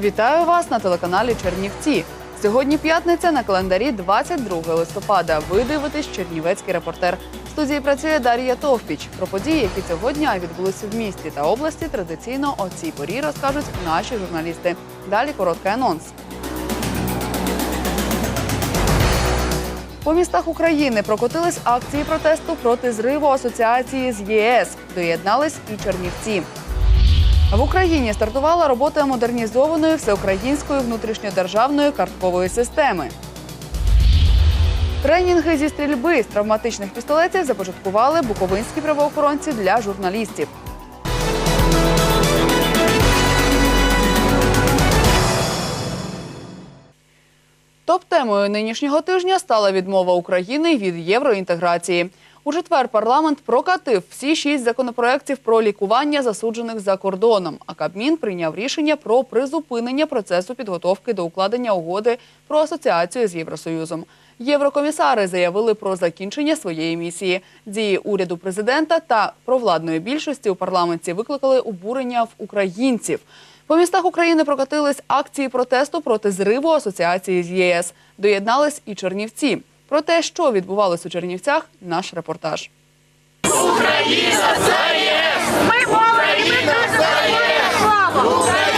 Вітаю вас на телеканалі Чернівці. Сьогодні п'ятниця на календарі 22 листопада. Ви дивитесь Чернівецький репортер. В студії працює Дар'я Товпіч. Про події, які цього дня відбулися в місті та області, традиційно о цій порі розкажуть наші журналісти. Далі короткий анонс. По містах України прокотились акції протесту проти зриву асоціації з ЄС. Доєднались і Чернівці. В Україні стартувала робота модернізованої всеукраїнської внутрішньодержавної карткової системи. Тренінги зі стрільби з травматичних пістолетів започаткували буковинські правоохоронці для журналістів. Топ-темою нинішнього тижня стала відмова України від євроінтеграції. У четвер парламент прокатив всі шість законопроєктів про лікування засуджених за кордоном. А Кабмін прийняв рішення про призупинення процесу підготовки до укладення угоди про асоціацію з Євросоюзом. Єврокомісари заявили про закінчення своєї місії. Дії уряду президента та провладної більшості у парламенті викликали обурення в українців. По містах України прокатились акції протесту проти зриву асоціації з ЄС. Доєднались і Чернівці. Про те, що відбувалось у Чернівцях, наш репортаж. Ми мова і ми слава!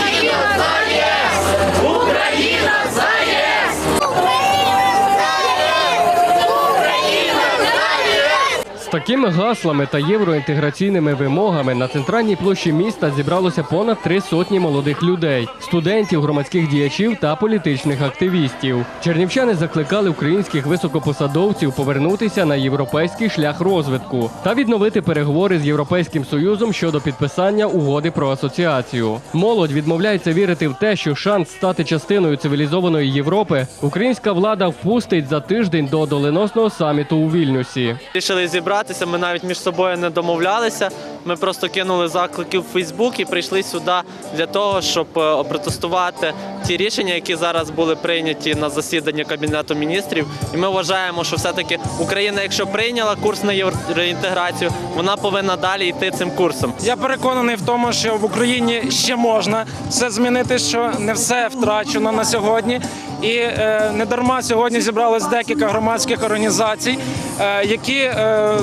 Такими гаслами та євроінтеграційними вимогами на центральній площі міста зібралося понад три сотні молодих людей, студентів, громадських діячів та політичних активістів. Чернівчани закликали українських високопосадовців повернутися на європейський шлях розвитку та відновити переговори з Європейським Союзом щодо підписання угоди про асоціацію. Молодь відмовляється вірити в те, що шанс стати частиною цивілізованої Європи українська влада впустить за тиждень до доленосного саміту у Вільнюсі. Рішили зібратися. Ми навіть між собою не домовлялися. Ми просто кинули заклики в Фейсбук і прийшли сюди для того, щоб е, протестувати ті рішення, які зараз були прийняті на засіданні кабінету міністрів. І ми вважаємо, що все-таки Україна, якщо прийняла курс на євроінтеграцію, вона повинна далі йти цим курсом. Я переконаний в тому, що в Україні ще можна все змінити, що не все втрачено на сьогодні. І е, не дарма сьогодні зібралось декілька громадських організацій, е, які е,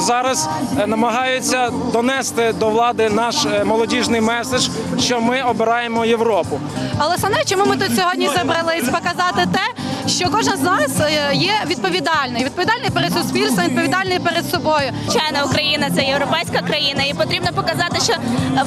зараз е, намагаються донести до влади наш е, молодіжний меседж, що ми обираємо Європу. Але саме чому ми тут сьогодні зібрались показати те, що кожен з нас е, є відповідальний, відповідальний перед суспільством, відповідальний перед собою. Звичайно, Україна це європейська країна, і потрібно показати, що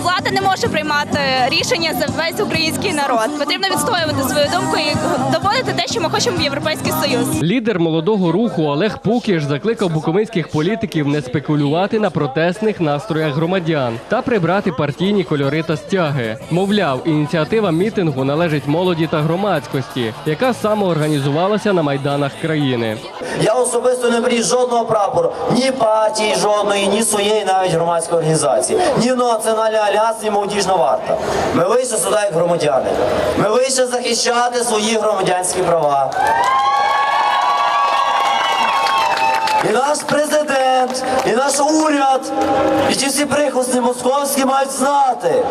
влада не може приймати рішення за весь український народ. Потрібно відстоювати свою думку і доводити те, що ми хочемо в європейський союз. Лідер молодого руху Олег Пукіш закликав буковинських політиків не спекулювати на протестних настроях громадян та прибрати партійні кольори та стяги. Мовляв, ініціатива мітингу належить молоді та громадськості, яка самоорганізувалася на майданах країни. Я особисто не беріг жодного прапору, ні партії жодної, ні своєї навіть громадської організації, ні національний альянс, ні молодіжна варта. Ми вийшли сюди як громадяни. Ми вийшли захищати свої громадянські права. І наш президент, і наш уряд, і ті всі прихвостні московські мають знати,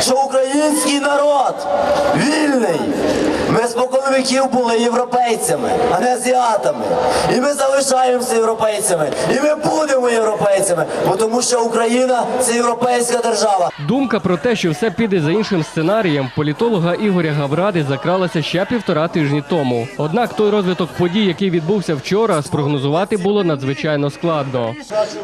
що український народ вільний. Ми спокон віків були європейцями, а не азіатами. І ми залишаємося європейцями. І ми будемо європейцями, бо тому що Україна це європейська держава. Думка про те, що все піде за іншим сценарієм, політолога Ігоря Гавради закралася ще півтора тижні тому. Однак той розвиток подій, який відбувся вчора, спрогнозувати було надзвичайно складно.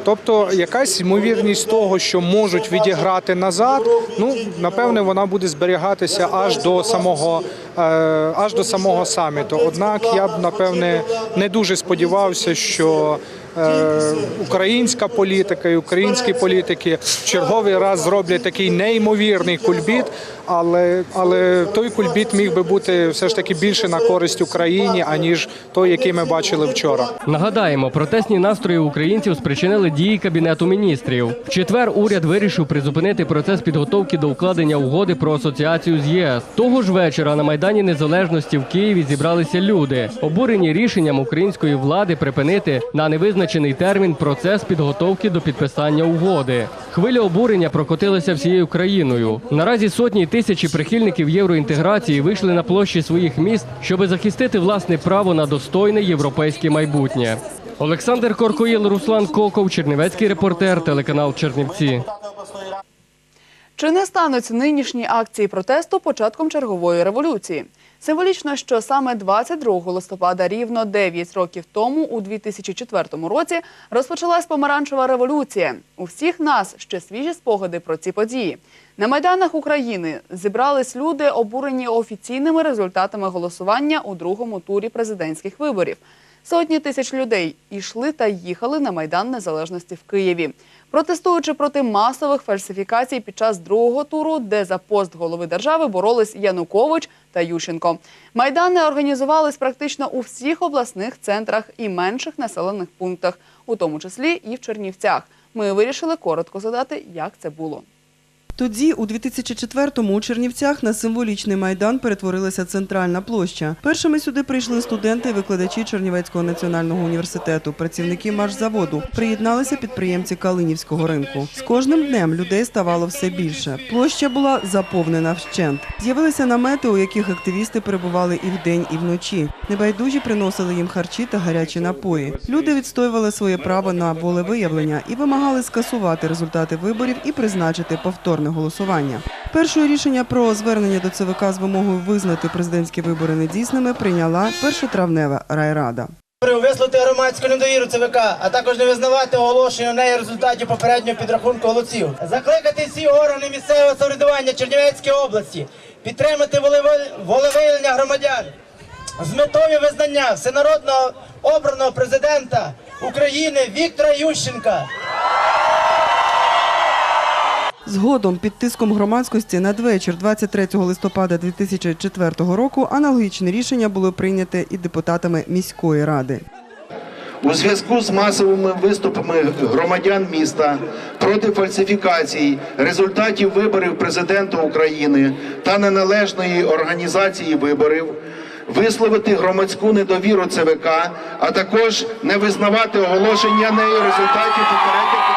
Тобто якась ймовірність того, що можуть відіграти назад, ну напевне, вона буде зберігатися аж до самого е, аж до самого саміту. Однак я б напевне не дуже сподівався, що. Е, Українська політика і українські політики в черговий раз зроблять такий неймовірний кульбіт, але, але той кульбіт міг би бути все ж таки більше на користь Україні, аніж той, який ми бачили вчора. Нагадаємо, протестні настрої українців спричинили дії кабінету міністрів. В четвер уряд вирішив призупинити процес підготовки до укладення угоди про асоціацію з ЄС. Того ж вечора на майдані Незалежності в Києві зібралися люди, обурені рішенням української влади припинити на невизначений визначений термін процес підготовки до підписання угоди. Хвиля обурення прокотилася всією країною. Наразі сотні тисячі прихильників євроінтеграції вийшли на площі своїх міст, щоби захистити власне право на достойне європейське майбутнє. Олександр Коркоїл, Руслан Коков, Чернівецький репортер, телеканал Чернівці. Чи не стануть нинішні акції протесту початком чергової революції? Символічно, що саме 22 листопада, рівно 9 років тому, у 2004 році, розпочалась помаранчева революція. У всіх нас ще свіжі спогади про ці події. На майданах України зібрались люди, обурені офіційними результатами голосування у другому турі президентських виборів. Сотні тисяч людей йшли та їхали на Майдан Незалежності в Києві, протестуючи проти масових фальсифікацій під час другого туру, де за пост голови держави боролись Янукович та Ющенко. Майдани організувались практично у всіх обласних центрах і менших населених пунктах, у тому числі і в Чернівцях. Ми вирішили коротко задати, як це було. Тоді, у 2004-му у Чернівцях на символічний майдан перетворилася центральна площа. Першими сюди прийшли студенти і викладачі Чернівецького національного університету, працівники маршзаводу. Приєдналися підприємці Калинівського ринку. З кожним днем людей ставало все більше. Площа була заповнена вщент. З'явилися намети, у яких активісти перебували і вдень, і вночі. Небайдужі приносили їм харчі та гарячі напої. Люди відстоювали своє право на волевиявлення і вимагали скасувати результати виборів і призначити повторне голосування. Першою рішення про звернення до ЦВК з вимогою визнати президентські вибори недійсними прийняла першотравнева райрада. Висловити громадську недовіру ЦВК, а також не визнавати оголошення неї результатів попереднього підрахунку голосів. Закликати всі органи місцевого самоврядування Чернівецької області підтримати волеви- волевиявлення громадян з метою визнання всенародного обраного президента України Віктора Ющенка. Згодом під тиском громадськості надвечір 23 листопада 2004 року аналогічне рішення було прийняте і депутатами міської ради. У зв'язку з масовими виступами громадян міста проти фальсифікацій результатів виборів президента України та неналежної організації виборів, висловити громадську недовіру ЦВК, а також не визнавати оголошення нею результатів попереднього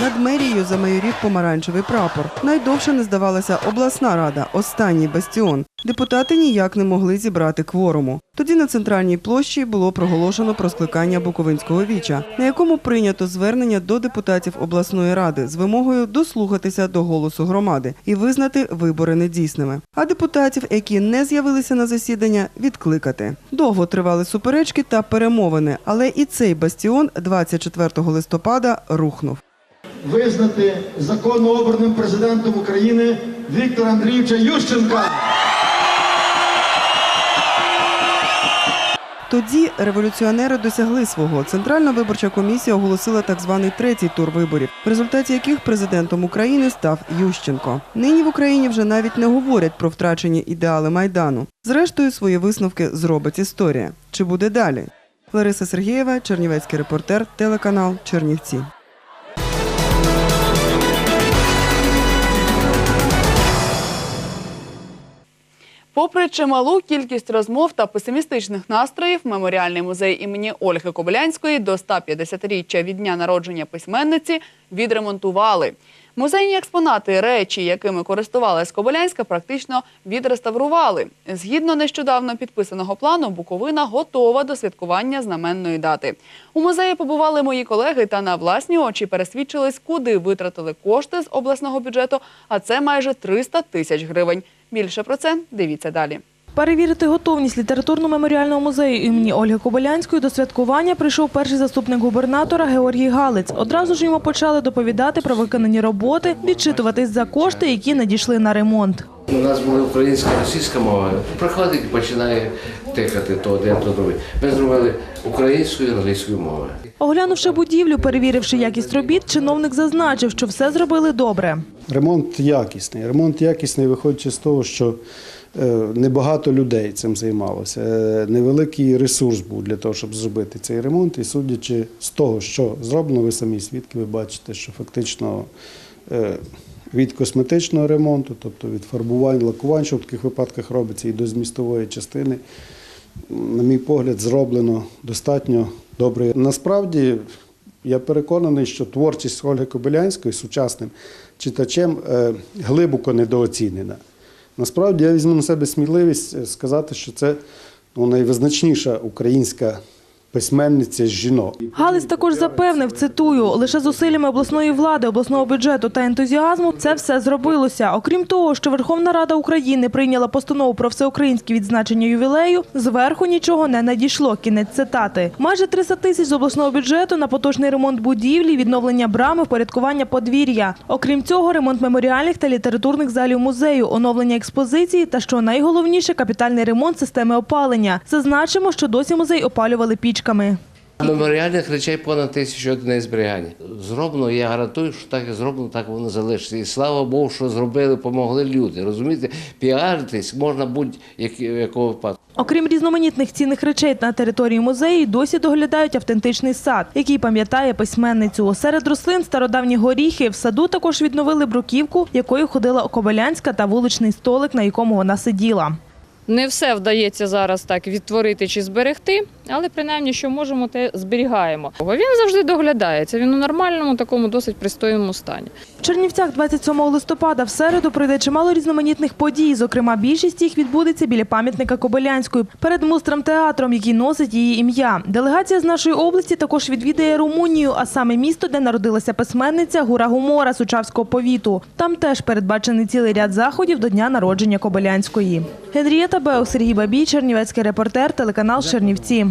Над мерією замайорів помаранчевий прапор. Найдовше не здавалася обласна рада, останній бастіон. Депутати ніяк не могли зібрати кворуму. Тоді на центральній площі було проголошено про скликання Буковинського віча, на якому прийнято звернення до депутатів обласної ради з вимогою дослухатися до голосу громади і визнати вибори недійсними. А депутатів, які не з'явилися на засідання, відкликати. Довго тривали суперечки та перемовини, але і цей бастіон 24 листопада рухнув. Визнати законно обраним президентом України Віктора Андрійовича Ющенка. Тоді революціонери досягли свого. Центральна виборча комісія оголосила так званий третій тур виборів, в результаті яких президентом України став Ющенко. Нині в Україні вже навіть не говорять про втрачені ідеали майдану. Зрештою, свої висновки зробить історія. Чи буде далі? Лариса Сергієва, Чернівецький репортер, телеканал Чернівці. Попри чималу кількість розмов та песимістичних настроїв, меморіальний музей імені Ольги Кобилянської до 150-річчя від дня народження письменниці відремонтували. Музейні експонати, речі, якими користувалась Кобилянська, практично відреставрували. Згідно нещодавно підписаного плану, Буковина готова до святкування знаменної дати. У музеї побували мої колеги та на власні очі пересвідчились, куди витратили кошти з обласного бюджету, а це майже 300 тисяч гривень. Більше про це дивіться далі. Перевірити готовність літературно-меморіального музею імені Ольги Кобилянської до святкування прийшов перший заступник губернатора Георгій Галиць. Одразу ж йому почали доповідати про виконані роботи, відчитуватись за кошти, які надійшли на ремонт. У нас була українська російська мова. Приходить і починає тикати то один, то другий. Ми зробили українською і англійською мовою. Оглянувши будівлю, перевіривши якість робіт, чиновник зазначив, що все зробили добре. Ремонт якісний. Ремонт якісний, виходячи з того, що е, небагато людей цим займалося. Е, Невеликий ресурс був для того, щоб зробити цей ремонт. І судячи з того, що зроблено, ви самі свідки, ви бачите, що фактично е, від косметичного ремонту, тобто від фарбувань, лакувань, що в таких випадках робиться, і до змістової частини. на мій погляд, зроблено достатньо добре. Насправді, я переконаний, що творчість Ольги Кобилянської сучасним читачем е, глибоко недооцінена. Насправді я візьму на себе сміливість е, сказати, що це ну, найвизначніша українська письменниця з жінок. Галиць також запевнив, цитую, лише зусиллями обласної влади, обласного бюджету та ентузіазму це все зробилося. Окрім того, що Верховна Рада України прийняла постанову про всеукраїнське відзначення ювілею, зверху нічого не надійшло. Кінець цитати. Майже 300 тисяч з обласного бюджету на поточний ремонт будівлі, відновлення брами, впорядкування подвір'я. Окрім цього, ремонт меморіальних та літературних залів музею, оновлення експозиції та, що найголовніше, капітальний ремонт системи опалення. Зазначимо, що досі музей опалювали пічками. Меморіальних речей понад тисячу одиниць зберігання. Зроблено, я гарантую, що так і зроблено, так воно залишиться. І слава Богу, що зробили, помогли люди. Розумієте, піаритись можна будь-якого випадку. Окрім різноманітних цінних речей на території музею, досі доглядають автентичний сад, який пам'ятає письменницю. Серед рослин стародавні горіхи в саду також відновили бруківку, якою ходила Кобилянська та вуличний столик, на якому вона сиділа. Не все вдається зараз так відтворити чи зберегти, але принаймні, що можемо, те зберігаємо. Він завжди доглядається. Він у нормальному, такому досить пристойному стані. В Чернівцях 27 листопада в середу пройде чимало різноманітних подій. Зокрема, більшість їх відбудеться біля пам'ятника Кобилянської перед мустром театром, який носить її ім'я. Делегація з нашої області також відвідає Румунію, а саме місто, де народилася письменниця Гура Гумора Сучавського повіту. Там теж передбачений цілий ряд заходів до дня народження Кобилянської. Генрієта Беу, Сергій Бабій, Чернівецький репортер, телеканал Чернівці.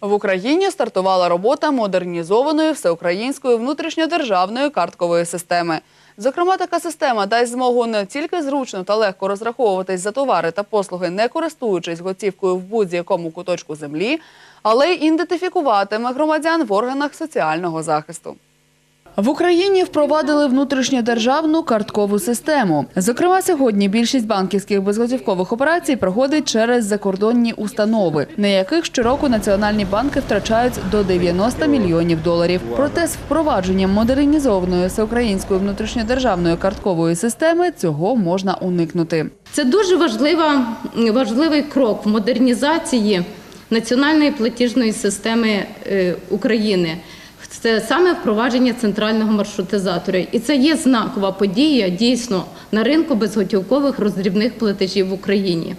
В Україні стартувала робота модернізованої всеукраїнської внутрішньодержавної карткової системи. Зокрема, така система дасть змогу не тільки зручно та легко розраховуватись за товари та послуги, не користуючись готівкою в будь-якому куточку землі, але й ідентифікуватиме громадян в органах соціального захисту. В Україні впровадили внутрішньодержавну карткову систему. Зокрема, сьогодні більшість банківських безготівкових операцій проходить через закордонні установи, на яких щороку національні банки втрачають до 90 мільйонів доларів. Проте з впровадженням модернізованої всеукраїнської внутрішньодержавної карткової системи цього можна уникнути. Це дуже важлива, важливий крок в модернізації національної платіжної системи е, України. Це саме впровадження центрального маршрутизатора. І це є знакова подія дійсно на ринку безготівкових роздрібних платежів в Україні.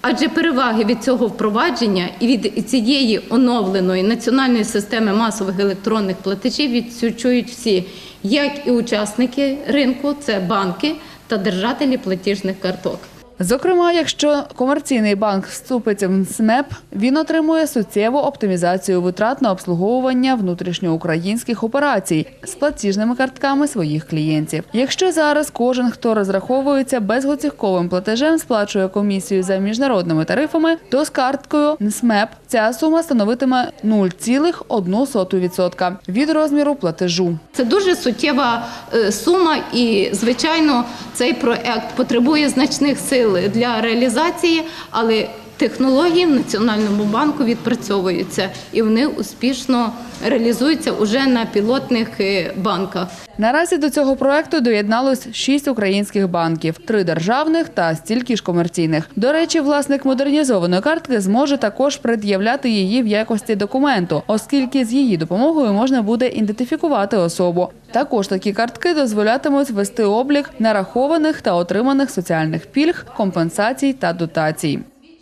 Адже переваги від цього впровадження і від цієї оновленої національної системи масових електронних платежів відчують всі, як і учасники ринку, це банки та держателі платіжних карток. Зокрема, якщо комерційний банк вступить в СМЕП, він отримує суттєву оптимізацію витрат на обслуговування внутрішньоукраїнських операцій з платіжними картками своїх клієнтів. Якщо зараз кожен, хто розраховується безготівковим платежем, сплачує комісію за міжнародними тарифами, то з карткою СМЕП ця сума становитиме 0,1% від розміру платежу. Це дуже суттєва е, сума, і звичайно, цей проект потребує значних сил для реалізації, але технології в Національному банку відпрацьовуються і вони успішно реалізуються уже на пілотних е, банках. Наразі до цього проекту доєдналось шість українських банків, три державних та стільки ж комерційних. До речі, власник модернізованої картки зможе також пред'являти її в якості документу, оскільки з її допомогою можна буде ідентифікувати особу. Також такі картки дозволятимуть вести облік нарахованих та отриманих соціальних пільг, компенсацій та дотацій.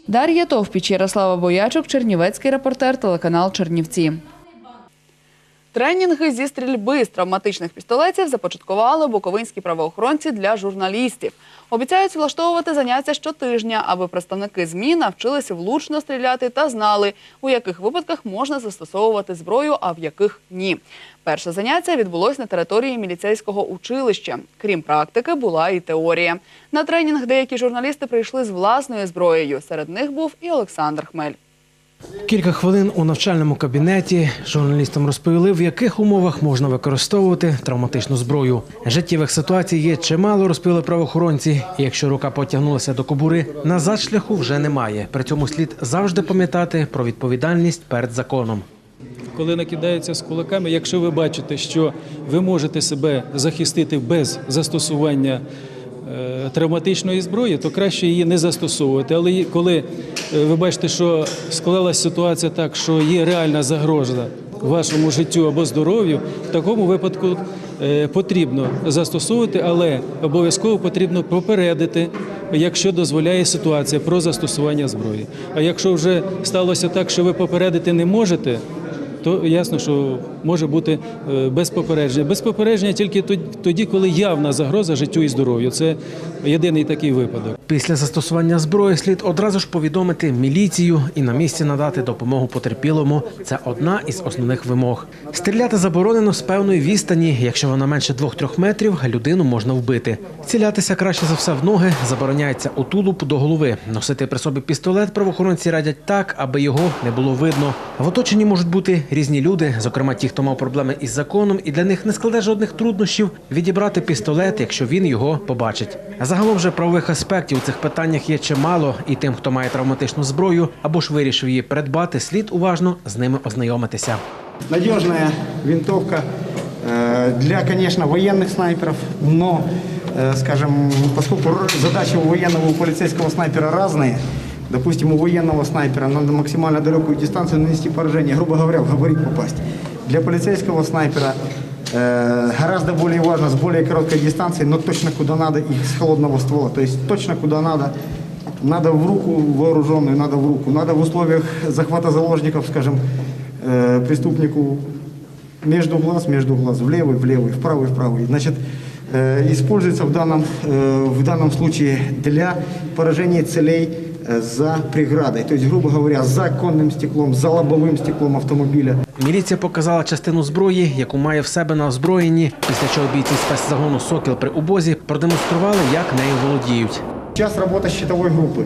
Дар'я Товпіч, Ярослава Боячок, Чернівецький репортер, телеканал Чернівці. Тренінги зі стрільби з травматичних пістолетів започаткували буковинські правоохоронці для журналістів. Обіцяють влаштовувати заняття щотижня, аби представники ЗМІ навчилися влучно стріляти та знали, у яких випадках можна застосовувати зброю, а в яких ні. Перше заняття відбулось на території міліцейського училища. Крім практики, була і теорія. На тренінг деякі журналісти прийшли з власною зброєю. Серед них був і Олександр Хмель. Кілька хвилин у навчальному кабінеті журналістам розповіли, в яких умовах можна використовувати травматичну зброю. Життєвих ситуацій є чимало, розповіли правоохоронці. Якщо рука потягнулася до кобури, назад шляху вже немає. При цьому слід завжди пам'ятати про відповідальність перед законом. коли накидаються з кулаками, якщо ви бачите, що ви можете себе захистити без застосування травматичної зброї, то краще її не застосовувати. Але коли е, ви бачите, що склалася ситуація так, що є реальна загроза вашому життю або здоров'ю, в такому випадку е, потрібно застосовувати, але обов'язково потрібно попередити, якщо дозволяє ситуація про застосування зброї. А якщо вже сталося так, що ви попередити не можете, то ясно, що може бути е, без попередження. Без попередження тільки тод- тоді, коли явна загроза життю і здоров'ю. Це єдиний такий випадок. Після застосування зброї слід одразу ж повідомити міліцію і на місці надати допомогу потерпілому. Це одна із основних вимог. Стріляти заборонено з певної відстані. Якщо вона менше 2-3 метрів, людину можна вбити. Цілятися краще за все в ноги. Забороняється у тулуб до голови. Носити при собі пістолет правоохоронці радять так, аби його не було видно. В оточенні можуть бути різні люди, зокрема ті, хто мав проблеми із законом, і для них не складе жодних труднощів відібрати пістолет, якщо він його побачить. А загалом же правових аспектів у цих питаннях є чимало, і тим, хто має травматичну зброю або ж вирішив її придбати, слід уважно з ними ознайомитися. Надежная винтовка э, для, конечно, военных снайперов, но, э, скажем, поскольку р- задачи у военного и у полицейского снайпера разные, допустим, у военного снайпера надо максимально далекую дистанцию нанести поражение, грубо говоря, в габарит попасть. Для полицейского снайпера э, гораздо более важно с более короткой дистанции, но точно куда надо и с холодного ствола, то есть точно куда надо. Надо в руку вооруженную, надо в руку. Надо в условиях захвата заложников, скажем, э, преступнику между глаз, между глаз, в левый, в левый, в правый, в правый. Значит, э, используется в данном, э, в данном случае для поражения целей э, за преградой. То есть, грубо говоря, за оконным стеклом, за лобовым стеклом автомобиля. Міліція показала частину зброї, яку має в себе на озброєнні. Після чого бійці спецзагону Сокіл при убозі продемонстрували, як нею володіють. Сейчас работа щитовой группы.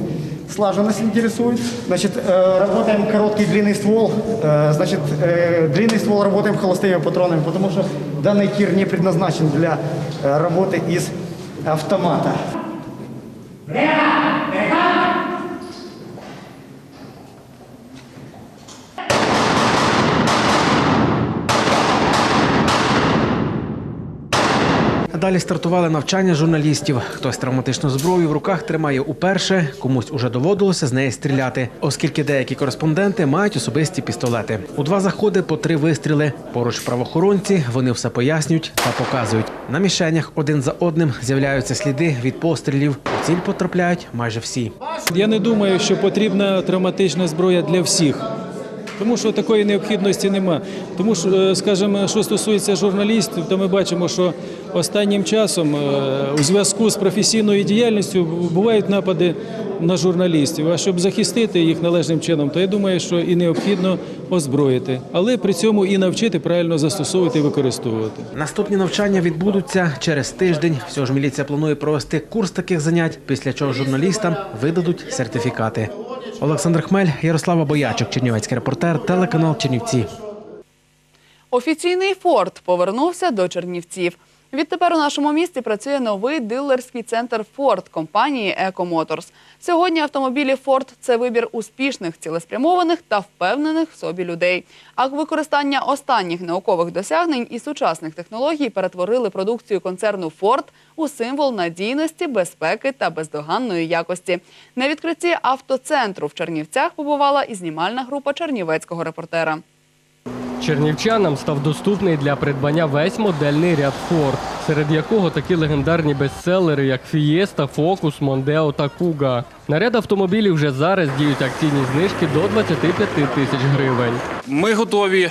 Слаженность интересует. Значит, э, работаем короткий длинный ствол. Э, значит, э, длинный ствол работаем холостыми патронами, потому что данный тир не предназначен для э, работы из автомата. Далі стартували навчання журналістів. Хтось травматичну зброю в руках тримає уперше, комусь уже доводилося з неї стріляти, оскільки деякі кореспонденти мають особисті пістолети. У два заходи по три вистріли. Поруч правоохоронці вони все пояснюють та показують. На мішенях один за одним з'являються сліди від пострілів. У ціль потрапляють майже всі. Я не думаю, що потрібна травматична зброя для всіх. Тому що такої необхідності нема. Тому що, е, скажімо, що стосується журналістів, то ми бачимо, що останнім часом е, у зв'язку з професійною діяльністю бувають напади на журналістів. А щоб захистити їх належним чином, то я думаю, що і необхідно озброїти, але при цьому і навчити правильно застосовувати і використовувати. Наступні навчання відбудуться через тиждень. Всього ж міліція планує провести курс таких занять, після чого журналістам видадуть сертифікати. Олександр Хмель, Ярослава Боячок, Чернівецький репортер, телеканал Чернівці. Офіційний форт повернувся до Чернівців. Відтепер у нашому місті працює новий дилерський центр Форд компанії «Екомоторс». Сьогодні автомобілі Форд – це вибір успішних, цілеспрямованих та впевнених в собі людей. А використання останніх наукових досягнень і сучасних технологій перетворили продукцію концерну Форд у символ надійності, безпеки та бездоганної якості. На відкритті автоцентру в Чернівцях побувала і знімальна група чернівецького репортера. Чернівчанам став доступний для придбання весь модельний ряд Ford, серед якого такі легендарні бестселери, як Fiesta, Focus, Mondeo та Kuga. На ряд автомобілів вже зараз діють акційні знижки до 25 тисяч гривень. Ми готові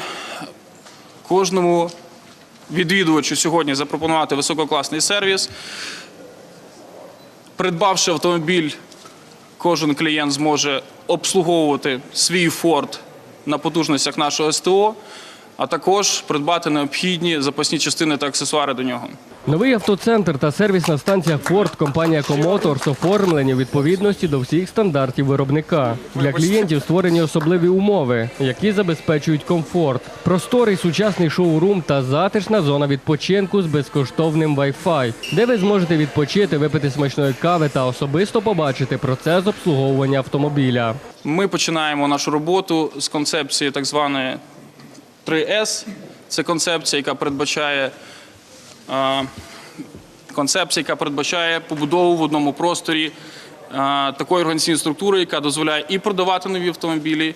кожному відвідувачу сьогодні запропонувати висококласний сервіс. Придбавши автомобіль, кожен клієнт зможе обслуговувати свій Ford на потужностях нашого СТО, а також придбати необхідні запасні частини та аксесуари до нього. Новий автоцентр та сервісна станція Ford компанія Commotors оформлені у відповідності до всіх стандартів виробника. Для клієнтів створені особливі умови, які забезпечують комфорт, просторий сучасний шоурум та затишна зона відпочинку з безкоштовним Wi-Fi, де ви зможете відпочити, випити смачної кави та особисто побачити процес обслуговування автомобіля. Ми починаємо нашу роботу з концепції так званої 3С. Це концепція, яка передбачає концепція, яка передбачає побудову в одному просторі такої організаційної структури, яка дозволяє і продавати нові автомобілі,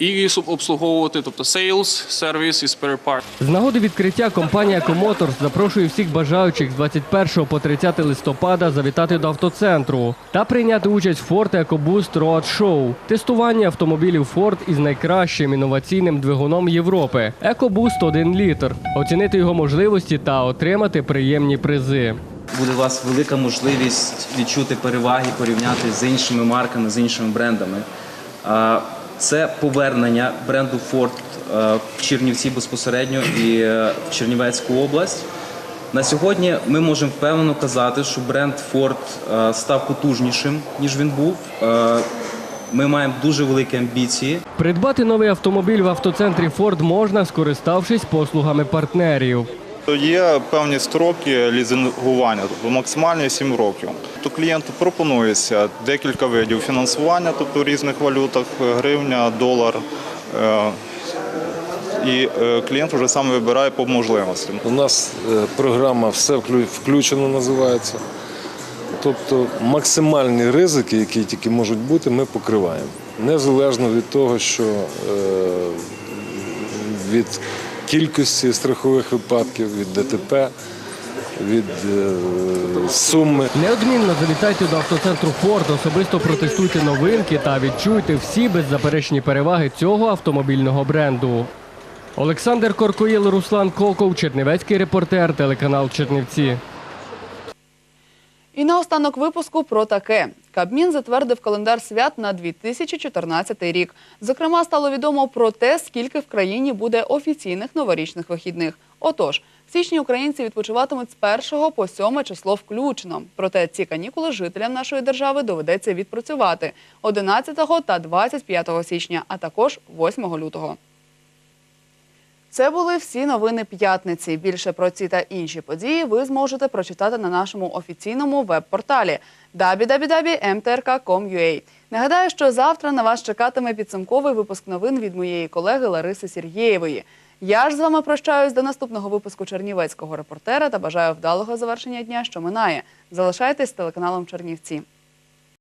і обслуговувати, тобто sales, сервіс і spare part. З нагоди відкриття компанія «Екомоторс» запрошує всіх бажаючих з 21 по 30 листопада завітати до автоцентру та прийняти участь в Ford EcoBoost Road Show – тестування автомобілів Ford із найкращим інноваційним двигуном Європи – EcoBoost 1 літр, оцінити його можливості та отримати приємні призи. буде у вас велика можливість відчути переваги, порівняти з іншими марками, з іншими брендами. Це повернення бренду Ford е, в Чернівці безпосередньо і е, в Чернівецьку область. На сьогодні ми можемо впевнено казати, що бренд Ford е, став потужнішим, ніж він був. Ми маємо дуже великі амбіції. Придбати новий автомобіль в автоцентрі Ford можна, скориставшись послугами партнерів. Є певні строки лізингування, тобто максимальні 7 років. То клієнту пропонується декілька видів фінансування, тобто в різних валютах, гривня, долар. Е, І е, клієнт вже сам вибирає по можливостям. У нас е, програма все включено називається. Тобто максимальні ризики, які тільки можуть бути, ми покриваємо. Незалежно від того, що е, від кількості страхових випадків, від ДТП, від е, суми. Неодмінно завітайте до автоцентру Ford, особисто протестуйте новинки та відчуйте всі беззаперечні переваги цього автомобільного бренду. Олександр Коркоїл, Руслан Коков, Чернівецький репортер, телеканал Чернівці. І наостанок випуску про таке. Кабмін затвердив календар свят на 2014 рік. Зокрема, стало відомо про те, скільки в країні буде офіційних новорічних вихідних. Отож, в січні українці відпочиватимуть з 1 по 7 число включно. Проте ці канікули жителям нашої держави доведеться відпрацювати 11 та 25 січня, а також 8 лютого. Це були всі новини п'ятниці. Більше про ці та інші події ви зможете прочитати на нашому офіційному веб-порталі www.mtrk.com.ua. Нагадаю, що завтра на вас чекатиме підсумковий випуск новин від моєї колеги Лариси Сергєєвої. Я ж з вами прощаюсь до наступного випуску Чернівецького репортера та бажаю вдалого завершення дня, що минає. Залишайтесь з телеканалом Чернівці.